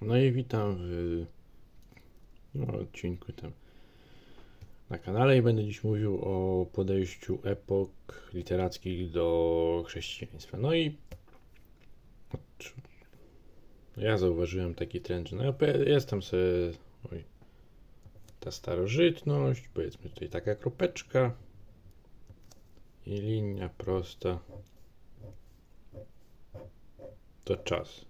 No i witam w no, odcinku tam na kanale i będę dziś mówił o podejściu epok literackich do chrześcijaństwa. No i ja zauważyłem taki trend, że no, jest tam sobie oj, ta starożytność, powiedzmy tutaj taka kropeczka i linia prosta to czas.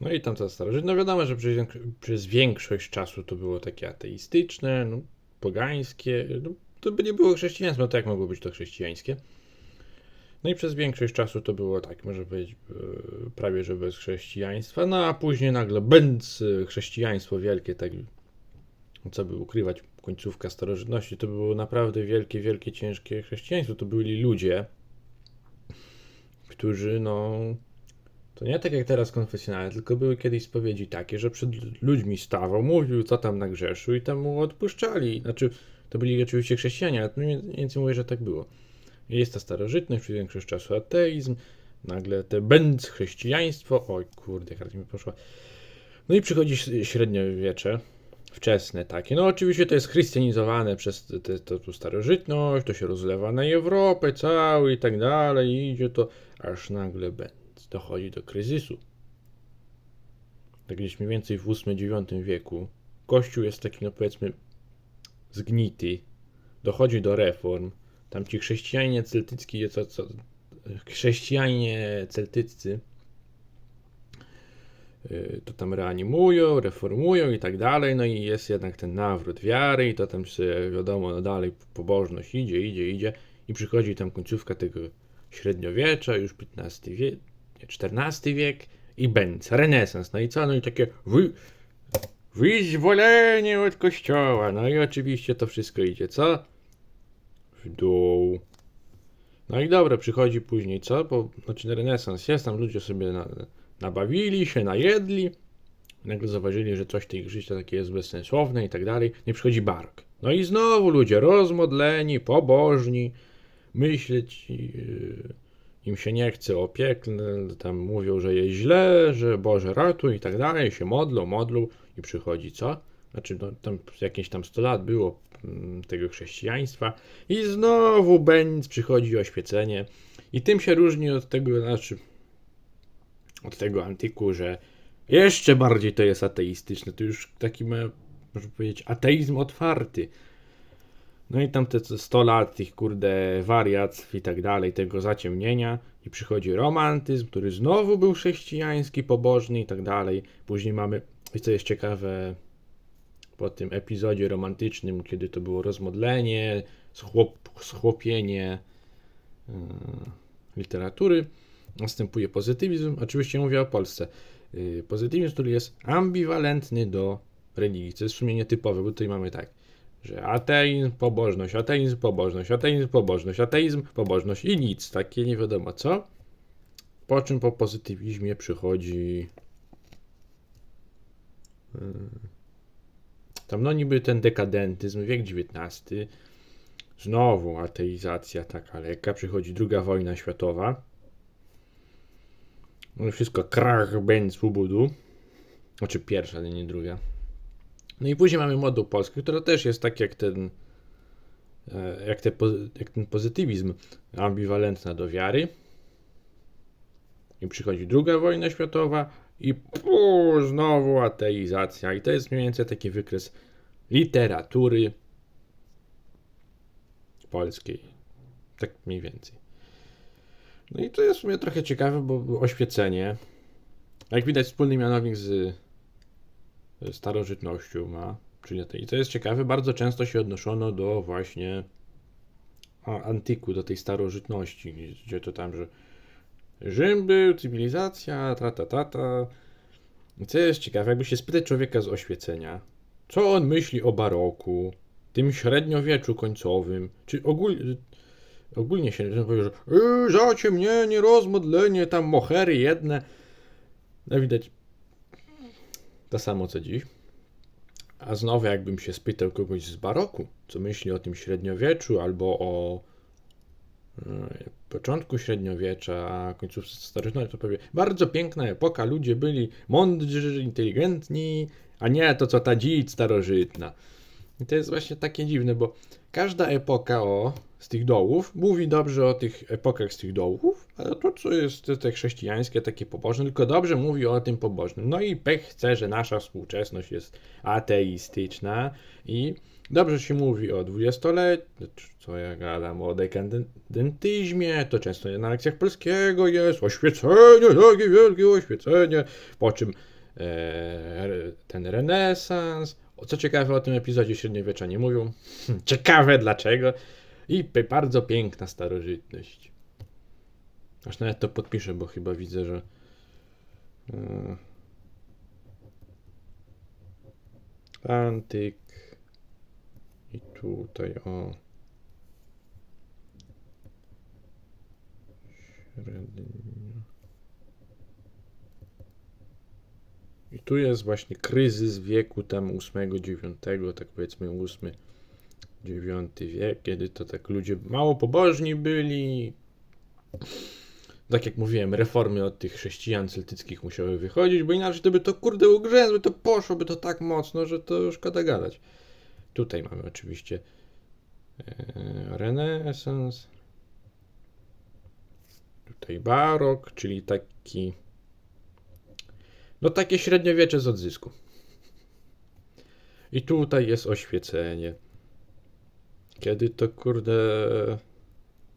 No i tam ta starożytność, no wiadomo, że przez, przez większość czasu to było takie ateistyczne, no, pogańskie, no, to by nie było chrześcijaństwo, no to jak mogło być to chrześcijańskie? No i przez większość czasu to było tak, może powiedzieć, e, prawie że bez chrześcijaństwa, no a później nagle bęc e, chrześcijaństwo wielkie, tak co by ukrywać, końcówka starożytności, to było naprawdę wielkie, wielkie, ciężkie chrześcijaństwo, to byli ludzie, którzy no to nie tak jak teraz konfesjonalne, tylko były kiedyś spowiedzi takie, że przed ludźmi stawał, mówił, co tam nagrzeszył i tam mu odpuszczali. Znaczy, to byli oczywiście chrześcijanie, ale mniej więcej mówię, że tak było. Jest ta starożytność, przez większość czasu ateizm, nagle te będz chrześcijaństwo, oj kurde, jak mi poszła. No i przychodzi średniowiecze, wczesne takie. No oczywiście to jest chrystianizowane przez tu starożytność, to się rozlewa na Europę cały i tak dalej, i idzie to aż nagle będz dochodzi do kryzysu. Tak gdzieś mniej więcej w VIII-IX wieku Kościół jest taki, no powiedzmy, zgnity. Dochodzi do reform. Tam ci chrześcijanie celtycki, co, co, chrześcijanie celtyccy y, to tam reanimują, reformują i tak dalej, no i jest jednak ten nawrót wiary i to tam się, wiadomo, no dalej pobożność idzie, idzie, idzie i przychodzi tam końcówka tego średniowiecza, już XV wiek, XIV wiek i bęc, renesans, no i co, no i takie wy, wyzwolenie od kościoła, no i oczywiście to wszystko idzie, co? W dół. No i dobra, przychodzi później, co? Bo, znaczy renesans jest, tam ludzie sobie na, nabawili się, najedli, nagle zauważyli, że coś tych życia takie jest bezsensowne i tak dalej, nie przychodzi barok. No i znowu ludzie rozmodleni, pobożni, myśleć yy, im się nie chce o piekle, tam mówią, że jest źle, że Boże ratuj i tak dalej, się modlą, modlą i przychodzi co? Znaczy, no, tam jakieś tam 100 lat było mm, tego chrześcijaństwa i znowu będz przychodzi oświecenie i tym się różni od tego, znaczy od tego antyku, że jeszcze bardziej to jest ateistyczne, to już taki ma, można powiedzieć, ateizm otwarty. No i tam te 100 lat tych kurde wariactw i tak dalej, tego zaciemnienia i przychodzi romantyzm, który znowu był chrześcijański, pobożny i tak dalej. Później mamy, i co jest ciekawe, po tym epizodzie romantycznym, kiedy to było rozmodlenie, schłop, schłopienie yy, literatury, następuje pozytywizm. Oczywiście mówię o Polsce. Yy, pozytywizm, który jest ambiwalentny do religii, co jest w sumie nietypowe, bo tutaj mamy tak że ateizm, pobożność, ateizm, pobożność, ateizm, pobożność, ateizm, pobożność i nic, takie nie wiadomo co. Po czym po pozytywizmie przychodzi yy, tam no niby ten dekadentyzm, wiek XIX, znowu ateizacja taka lekka, przychodzi druga wojna światowa. No wszystko krach, bęc, ubudu. Znaczy pierwsza, nie druga. No i później mamy moduł polski, która też jest tak jak ten, e, jak, te, jak ten pozytywizm, ambiwalentna do wiary. I przychodzi druga wojna światowa i pu, znowu ateizacja. I to jest mniej więcej taki wykres literatury polskiej. Tak mniej więcej. No i to jest w sumie trochę ciekawe, bo oświecenie, jak widać wspólny mianownik z starożytnością ma, tej. I co jest ciekawe, bardzo często się odnoszono do właśnie antyku, do tej starożytności, gdzie to tam, że Rzym był, cywilizacja, ta, ta, ta, ta. I co jest ciekawe, jakby się spytać człowieka z oświecenia, co on myśli o baroku, tym średniowieczu końcowym, czy ogólnie, ogólnie się że powie, że yy, zaciemnienie, rozmodlenie, tam mohery jedne. No widać, to samo co dziś. A znowu, jakbym się spytał kogoś z baroku, co myśli o tym średniowieczu albo o e, początku średniowiecza, a końcówce starożytności, to powie bardzo piękna epoka, ludzie byli mądrzy, inteligentni, a nie to co ta dzicz starożytna. I to jest właśnie takie dziwne, bo każda epoka o z tych dołów mówi dobrze o tych epokach z tych dołów, ale to co jest te chrześcijańskie, takie pobożne, tylko dobrze mówi o tym pobożnym. No i pech chce, że nasza współczesność jest ateistyczna i dobrze się mówi o dwudziestoletnim, co ja gadam, o dekadentyzmie, to często na lekcjach polskiego jest, oświecenie, takie wielkie oświecenie, po czym e, ten renesans, co ciekawe o tym epizodzie średniowiecza nie mówią. ciekawe dlaczego. I bardzo piękna starożytność. Aż nawet to podpiszę, bo chyba widzę, że. e, Antyk. I tutaj o. Średnio. I tu jest właśnie kryzys wieku tam 8, 9, tak powiedzmy 8, 9 wiek, kiedy to tak ludzie mało pobożni byli. Tak jak mówiłem, reformy od tych chrześcijan celtyckich musiały wychodzić, bo inaczej to by to kurde ugrzęzły, to poszłoby to tak mocno, że to szkoda gadać. Tutaj mamy oczywiście e, renesans. Tutaj barok, czyli taki no takie średniowiecze z odzysku. I tutaj jest oświecenie. Kiedy to kurde.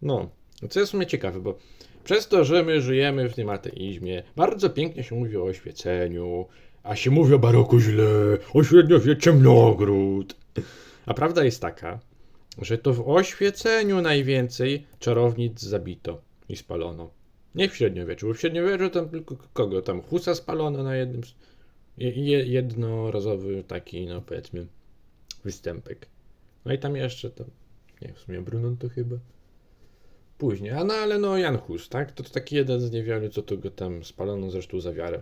No, co jest w sumie ciekawe, bo przez to, że my żyjemy w tym ateizmie, bardzo pięknie się mówi o oświeceniu, a się mówi o baroku źle, o średniowieczu ciemnogród. A prawda jest taka, że to w oświeceniu najwięcej czarownic zabito i spalono. Nie w średniowieczu, bo w średniowieczu tam tylko kogo? Tam husa spalono na jednym. Jednorazowy taki, no powiedzmy, występek. No i tam jeszcze to. Nie, w sumie Brunon to chyba. Później, a no ale no Jan Hus, tak? To, to taki jeden z niewielu, co to go tam spalono zresztą za wiarę.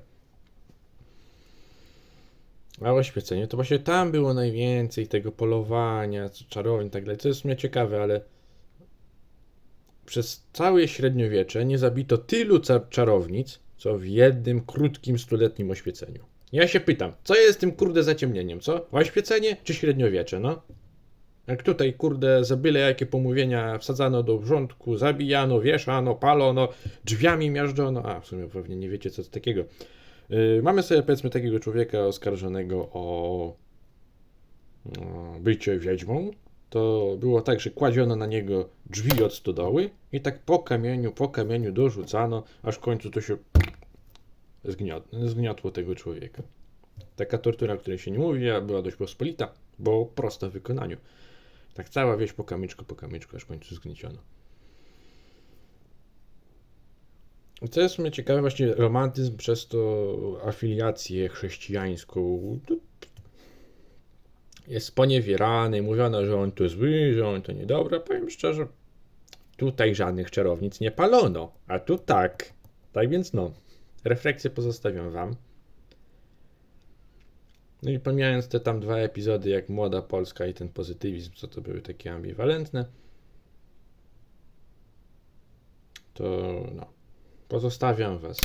A oświecenie to właśnie tam było najwięcej tego polowania, czarowni i tak dalej. To jest w sumie ciekawe, ale przez całe średniowiecze nie zabito tylu czarownic, co w jednym krótkim stuletnim oświeceniu. Ja się pytam, co jest tym kurde zaciemnieniem, co? Oświecenie czy średniowiecze, no? Jak tutaj, kurde, za byle jakie pomówienia wsadzano do wrzątku, zabijano, wieszano, palono, drzwiami miażdżono. A, w sumie pewnie nie wiecie, co to takiego. Yy, mamy sobie, powiedzmy, takiego człowieka oskarżonego o, bycie wiedźmą. To było tak, że kładziono na niego drzwi od stodoły i tak po kamieniu, po kamieniu dorzucano, aż w końcu to się zgniot, zgniotło tego człowieka. Taka tortura, o której się nie mówi, była dość pospolita, bo prosta w wykonaniu. Tak cała wieś po kamyczku, po kamyczku, aż w końcu zgnieciono. Co jest sumie ciekawe, właśnie romantyzm przez to afiliację chrześcijańską jest poniewierany, mówiono, że on to zły, że on to niedobry. Powiem szczerze, tutaj żadnych czarownic nie palono, a tu tak. Tak więc no, refleksję pozostawiam wam. No i pomijając te tam dwa epizody, jak Młoda Polska i ten pozytywizm, co to były takie ambiwalentne, to no, pozostawiam was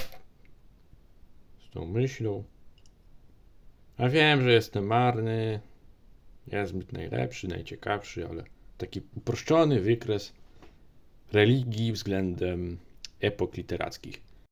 z tą myślą. A wiem, że jestem marny, niezbyt najlepszy, najciekawszy, ale taki uproszczony wykres religii względem epok literackich.